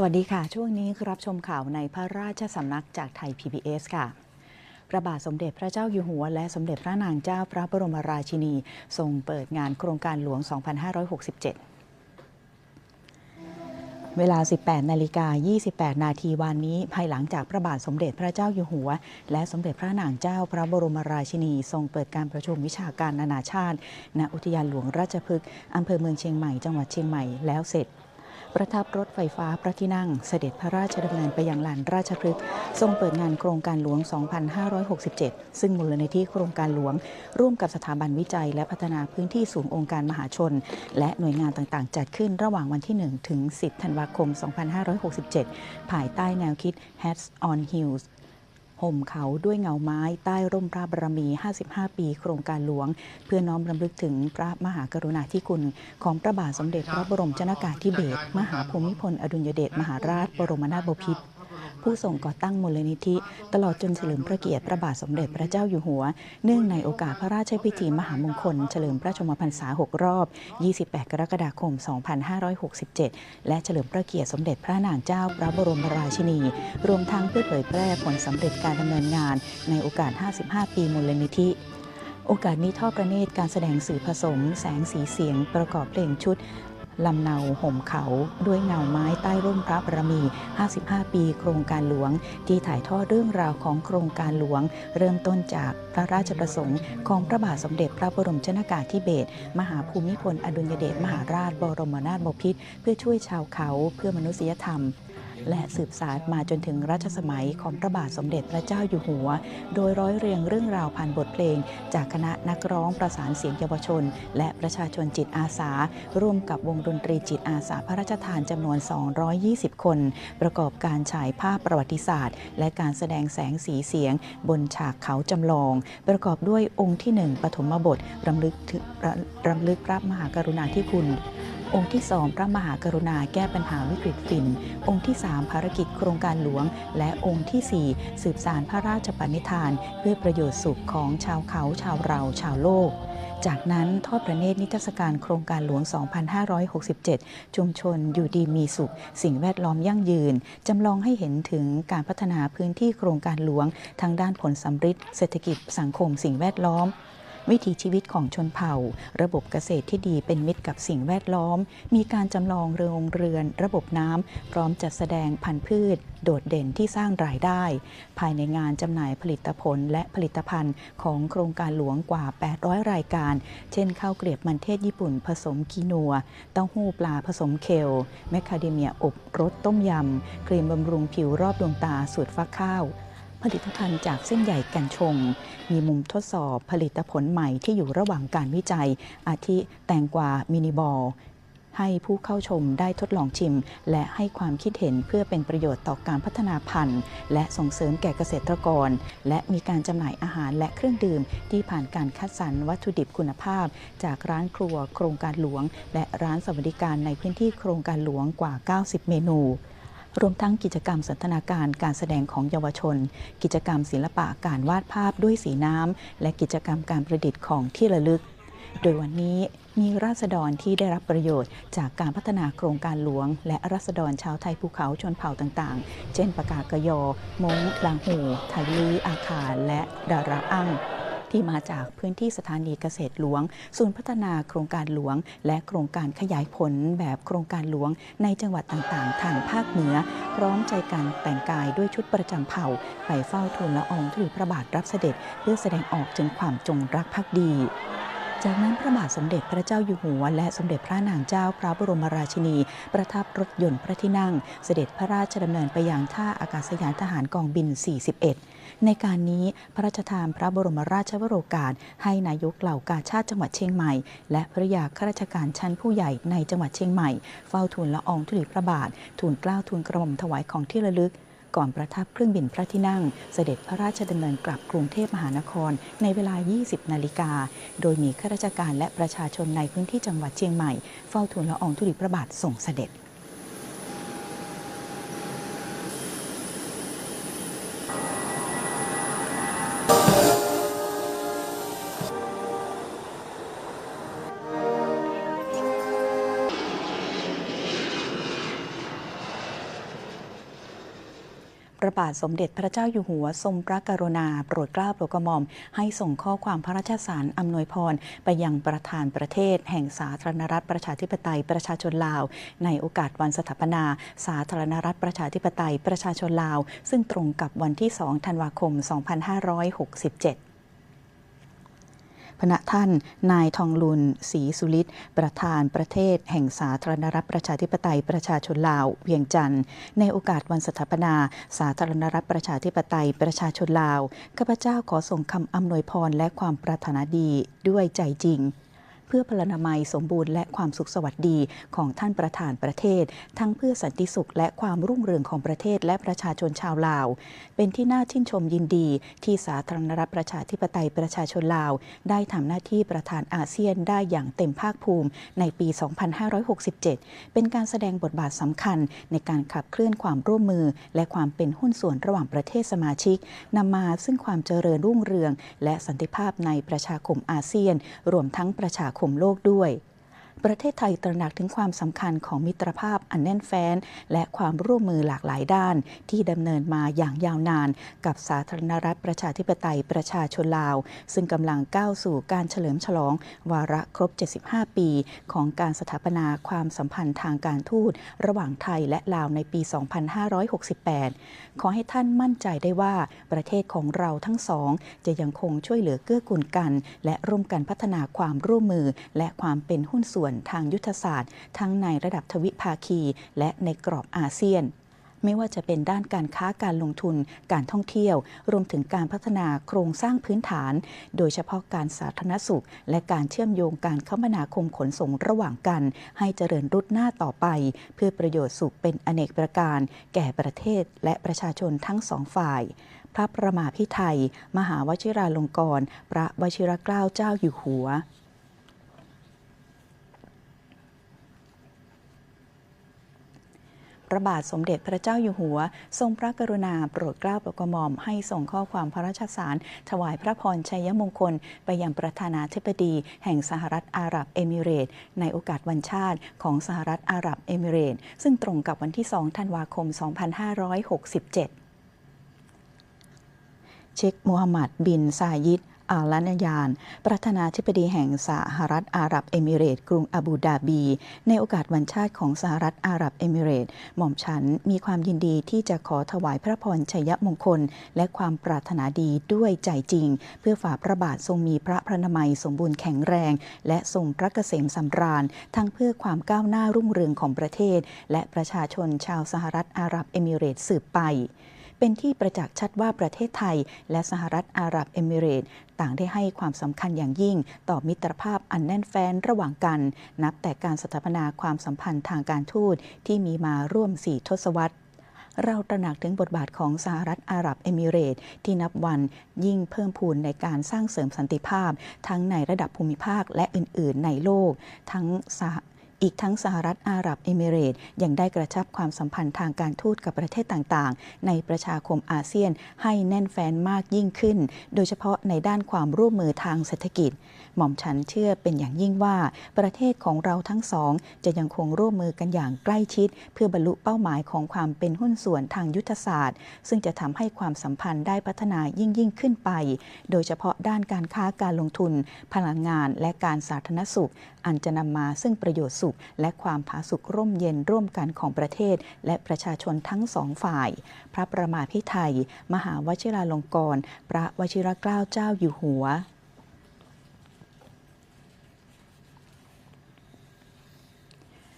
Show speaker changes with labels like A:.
A: สวัสดีค่ะ ช่วงนี้คือรับชมข่าวในพระราชสำนักจากไทย PBS ค่ะพระบาทสมเด็จพระเจ้าอยู่หัว และสมเด็จพระนางเจ้าพระบรมราชินี ทรงเปิดงานโครงการหลวง 2567เวลา 18 นาฬิกา 28 นาทีวันนี้ ภายหลังจากพระบาทสมเด็จพระเจ้าอยู่หัว และสมเด็จพระนางเจ้าพระบรมราชินี ทรงเปิดการประชุมวิชาการนานาชาติ ณ อุทยานหลวงราชพฤกษ์อำเภอเมืองเชียงใหม่ จังหวัดเชียงใหม่ แล้วเสร็จ ประทับรถไฟฟ้าพระที่นั่ง เสด็จพระราชดำเนินไปยังลานราชพฤกษ์ทรงเปิดงานโครงการหลวง 2567 ซึ่งมูลนิธิโครงการหลวง ร่วมกับสถาบันวิจัย และพัฒนาพื้นที่สูงองค์การมหาชน และหน่วยงานต่างๆ จัดขึ้นระหว่างวันที่ 1 ถึง 10 ธันวาคม 2567 ภายใต้แนวคิด Hats on Hills ห่มเขาด้วยเงาไม้ใต้ร่มพระบารมี 55 ปี โครงการหลวง เพื่อน้อมรำลึกถึงพระมหากรุณาธิคุณ ของพระบาทสมเด็จพระบรมชนากาธิเบศรมหาภูมิพลอดุลยเดชมหาราชบรมนาถบพิตร ผู้ส่งก่อตั้งมูลนิธิ ตลอดจนเฉลิมพระเกียรติพระบาทสมเด็จพระเจ้าอยู่หัว เนื่องในโอกาสพระราชพิธีมหามงคล เฉลิมพระชนมพรรษา 6 รอบ 28 กรกฎาคม 2567 และเฉลิมพระเกียรติสมเด็จพระนางเจ้าพระบรมราชินี รวมทั้งเพื่อเผยแพร่ผลสำเร็จการดำเนินงาน ในโอกาส 55 ปีมูลนิธิโอกาสนี้ทอดประเนตรการแสดงสื่อผสม แสงสีเสียง ประกอบเพลงชุด ลำเนาห่มเขาด้วยเงาไม้ใต้ร่มพระบารมี 55 ปี โครงการหลวง ที่ถ่ายทอดเรื่องราวของโครงการหลวง เริ่มต้นจากพระราชประสงค์ของพระบาทสมเด็จพระบรมชนากาธิเบศรมหาภูมิพลอดุลยเดชมหาราชบรมนาถบพิตรเพื่อช่วยชาวเขาเพื่อมนุษยธรรม และสืบสานมาจนถึงรัชสมัยของพระบาทสมเด็จพระเจ้าอยู่หัว โดยร้อยเรียงเรื่องราวผ่านบทเพลง จากคณะนักร้องประสานเสียงเยาวชน และประชาชนจิตอาสา ร่วมกับวงดนตรีจิตอาสาพระราชทานจำนวน 220 คน ประกอบการฉายภาพประวัติศาสตร์ และการแสดงแสงสีเสียง บนฉากเขาจำลอง ประกอบด้วยองค์ที่หนึ่งปฐมบทรำลึกถึงรำลึกพระมหากรุณาธิคุณ องค์ที่สองพระมหากรุณาแก้ปัญหาวิกฤตฝิ่น องค์ที่ 3 ภารกิจโครงการหลวง และองค์ทีสี่ 4 สืบสารพระราชปณิธาน เพื่อประโยชน์สุขของชาวเขาชาวเราชาวโลกจากนั้นทอดพระเนตรนิทรรศการโครงการหลวง 2567 ชุมชนอยู่ดีมีสุข สิ่งแวดล้อมยั่งยืน จำลองให้เห็นถึงการพัฒนาพื้นที่โครงการหลวง ทางด้านผลสำฤทธิ์เศรษฐกิจสังคมสิ่งแวดล้อม วิถีชีวิตของชนเผ่า ระบบเกษตรที่ดีเป็นมิตรกับสิ่งแวดล้อม มีการจำลองโรงเรือน ระบบน้ำพร้อมจัดแสดงพันธุ์พืช โดดเด่นที่สร้างรายได้ ภายในงานจำหน่ายผลิตผลและผลิตภัณฑ์ของโครงการหลวงกว่า 800 รายการ เช่นข้าวเกลียบมันเทศญี่ปุ่นผสมกีนัว เต้าหู้ปลาผสมเคลแมคคาเดเมียอบรสต้มยำครีมบำรุงผิวรอบดวงตาสูตรฟักข้าว ผลิตภัณฑ์จากเส้นใหญ่กันชง มีมุมทดสอบผลิตผลใหม่ที่อยู่ระหว่างการวิจัย อาทิแตงกวามินิบอลให้ผู้เข้าชมได้ทดลองชิม และให้ความคิดเห็นเพื่อเป็นประโยชน์ต่อการพัฒนาพันธุ์ และส่งเสริมแก่เกษตรกร และมีการจำหน่ายอาหารและเครื่องดื่ม ที่ผ่านการคัดสรรวัตถุดิบคุณภาพ จากร้านครัวโครงการหลวง และร้านสวัสดิการในพื้นที่โครงการหลวงกว่า 90 เมนู รวมทั้งกิจกรรมสันทนาการการแสดงของเยาวชน กิจกรรมศิลปะการวาดภาพด้วยสีน้ำ และกิจกรรมการประดิษฐ์ของที่ระลึก โดยวันนี้มีราษฎรที่ได้รับประโยชน์จากการพัฒนาโครงการหลวง และราษฎรชาวไทยภูเขาชนเผ่าต่างๆ เช่นปากากยอ มงลางหูไทยลีอาคาและดาราอั้ง ที่มาจากพื้นที่สถานีเกษตรหลวง ศูนย์พัฒนาโครงการหลวง และโครงการขยายผลแบบโครงการหลวง ในจังหวัดต่างๆ ทางภาคเหนือ พร้อมใจกันแต่งกายด้วยชุดประจำเผ่า ไปเฝ้าทูลละอองธุลีพระบาทรับเสด็จ เพื่อแสดงออกถึงความจงรักภักดี จากนั้นพระบาทสมเด็จพระเจ้าอยู่หัว และสมเด็จพระนางเจ้าพระบรมราชินี ประทับรถยนต์พระที่นั่ง เสด็จพระราชดำเนินไปยังท่าอากาศยานทหารกองบิน 41 ในการนี้พระราชทานพระบรมราชวโรกาส ให้นายกเหล่ากาชาติจังหวัดเชียงใหม่ และภริยาข้าราชการชั้นผู้ใหญ่ในจังหวัดเชียงใหม่ เฝ้าทูลละอองธุลีพระบาท ทูลเกล้าทูลกระหม่อมถวายของที่ระลึก ก่อนประทับเครื่องบินพระที่นั่ง เสด็จพระราชดำเนินกลับกรุงเทพมหานครในเวลา 20 นาฬิกา โดยมีข้าราชการและประชาชนในพื้นที่จังหวัดเชียงใหม่ เฝ้าทูลละอองธุลีพระบาทส่งเสด็จ พระบาทสมเด็จพระเจ้าอยู่หัว ทรงพระกรุณา โปรดเกล้าโปรดกระหม่อม ให้ส่งข้อความพระราชสารอำนวยพร ไปยังประธานประเทศ แห่งสาธารณรัฐประชาธิปไตยประชาชนลาว ในโอกาสวันสถาปนา สาธารณรัฐประชาธิปไตยประชาชนลาว ซึ่งตรงกับวันที่ 2 ธันวาคม 2567 พณะท่านนายทองลุนศรีสุริตประธานประเทศแห่งสาธารณรัฐประชาธิปไตยประชาชนลาวเวียงจันทร์ในโอกาสวันสถาปนา สาธารณรัฐประชาธิปไตยประชาชนลาวข้าพเจ้าขอส่งคำอำนวยพรและความปรารถนาดีด้วยใจจริง เพื่อพลานามัยสมบูรณ์และความสุขสวัสดีของท่านประธานประเทศ ทั้งเพื่อสันติสุขและความรุ่งเรืองของประเทศและประชาชนชาวลาว เป็นที่น่าชื่นชมยินดี ที่สาธารณรัฐประชาธิปไตยประชาชนลาว ได้ทำหน้าที่ประธานอาเซียนได้อย่างเต็มภาคภูมิในปี 2567 เป็นการแสดงบทบาทสำคัญในการขับเคลื่อนความร่วมมือ และความเป็นหุ้นส่วนระหว่างประเทศสมาชิกนำมาซึ่งความเจริญรุ่งเรือง และสันติภาพในประชาคมอาเซียน รวมทั้งประชาคมโลกด้วย ประเทศไทยตระหนักถึงความสำคัญของมิตรภาพอันแน่นแฟ้น และความร่วมมือหลากหลายด้าน ที่ดำเนินมาอย่างยาวนาน กับสาธารณรัฐประชาธิปไตยประชาชนลาว ซึ่งกำลังก้าวสู่การเฉลิมฉลอง วาระครบ 75 ปี ของการสถาปนาความสัมพันธ์ทางการทูต ระหว่างไทยและลาวในปี 2568 ขอให้ท่านมั่นใจได้ว่าประเทศของเราทั้งสอง จะยังคงช่วยเหลือเกื้อกูลกัน และร่วมกันพัฒนาความร่วมมือและความเป็นหุ้นส่วนทางยุทธศาสตร์ ทั้งในระดับทวิภาคี และในกรอบอาเซียน ไม่ว่าจะเป็นด้านการค้าการลงทุน การท่องเที่ยว รวมถึงการพัฒนาโครงสร้างพื้นฐาน โดยเฉพาะการสาธารณสุข และการเชื่อมโยงการคมนาคมขนส่งระหว่างกัน ให้เจริญรุดหน้าต่อไป เพื่อประโยชน์สุขเป็นอเนกประการ แก่ประเทศและประชาชนทั้งสองฝ่ายพระประมาพิไทย มหาวชิราลงกรณ์พระวชิรเกล้าเจ้าอยู่หัว พระบาทสมเด็จพระเจ้าอยู่หัว ทรงพระกรุณาโปรดเกล้าโปรดกระหม่อมให้ส่งข้อความพระราชสาร ถวายพระพรชัยมงคล ไปยังประธานาธิบดี แห่งสหรัฐอาหรับเอมิเรต ในโอกาสวันชาติของสหรัฐอาหรับเอมิเรต ซึ่งตรงกับวันที่ 2 ธันวาคม 2567 เชคมูฮัมหมัดบินซายิด อัลลานยาน ประธานาธิบดีแห่งสหรัฐอาหรับเอมิเรต์กรุงอาบูดาบี ในโอกาสวันชาติของสหรัฐอาหรับเอมิเรต์หม่อมฉันมีความยินดีที่จะขอถวายพระพรชัยมงคล และความปรารถนาดีด้วยใจจริง เพื่อฝ่าพระบาททรงมีพระพระนามัยสมบูรณ์แข็งแรง และทรงพระเกษมสำราญ ทั้งเพื่อความก้าวหน้ารุ่งเรืองของประเทศ และประชาชนชาวสหรัฐอาหรับเอมิเรตสืบไป เป็นที่ประจักษ์ชัดว่าประเทศไทย และสหรัฐอาหรับเอมิเรต์ต่างได้ให้ความสำคัญอย่างยิ่ง ต่อมิตรภาพอันแน่นแฟ้นระหว่างกัน นับแต่การสถาปนาความสัมพันธ์ทางการทูตที่มีมาร่วมสี่ทศวรรษเราตระหนักถึงบทบาทของสหรัฐอาหรับเอมิเรต์ที่นับวันยิ่งเพิ่มพูนในการสร้างเสริมสันติภาพ ทั้งในระดับภูมิภาคและอื่น ๆ ในโลก ทั้งสห อีกทั้งสหรัฐอาหรับเอมิเรต์ยังได้กระชับความสัมพันธ์ทางการทูตกับประเทศต่างๆ ในประชาคมอาเซียนให้แน่นแฟ้นมากยิ่งขึ้น โดยเฉพาะในด้านความร่วมมือทางเศรษฐกิจ หม่อมฉันเชื่อเป็นอย่างยิ่งว่า ประเทศของเราทั้งสอง จะยังคงร่วมมือกันอย่างใกล้ชิด เพื่อบรรลุเป้าหมายของความเป็นหุ้นส่วนทางยุทธศาสตร์ ซึ่งจะทำให้ความสัมพันธ์ได้พัฒนายิ่งยิ่งขึ้นไป โดยเฉพาะด้านการค้าการลงทุน พลังงานและการสาธารณสุข อันจะนำมาซึ่งประโยชน์สูสุข และความผาสุกร่มเย็นร่วมกันของประเทศ และประชาชนทั้งสองฝ่าย พระประมาพิไทย มหาวชิราลงกรณ์พระวชิรเกล้าเจ้าอยู่หัว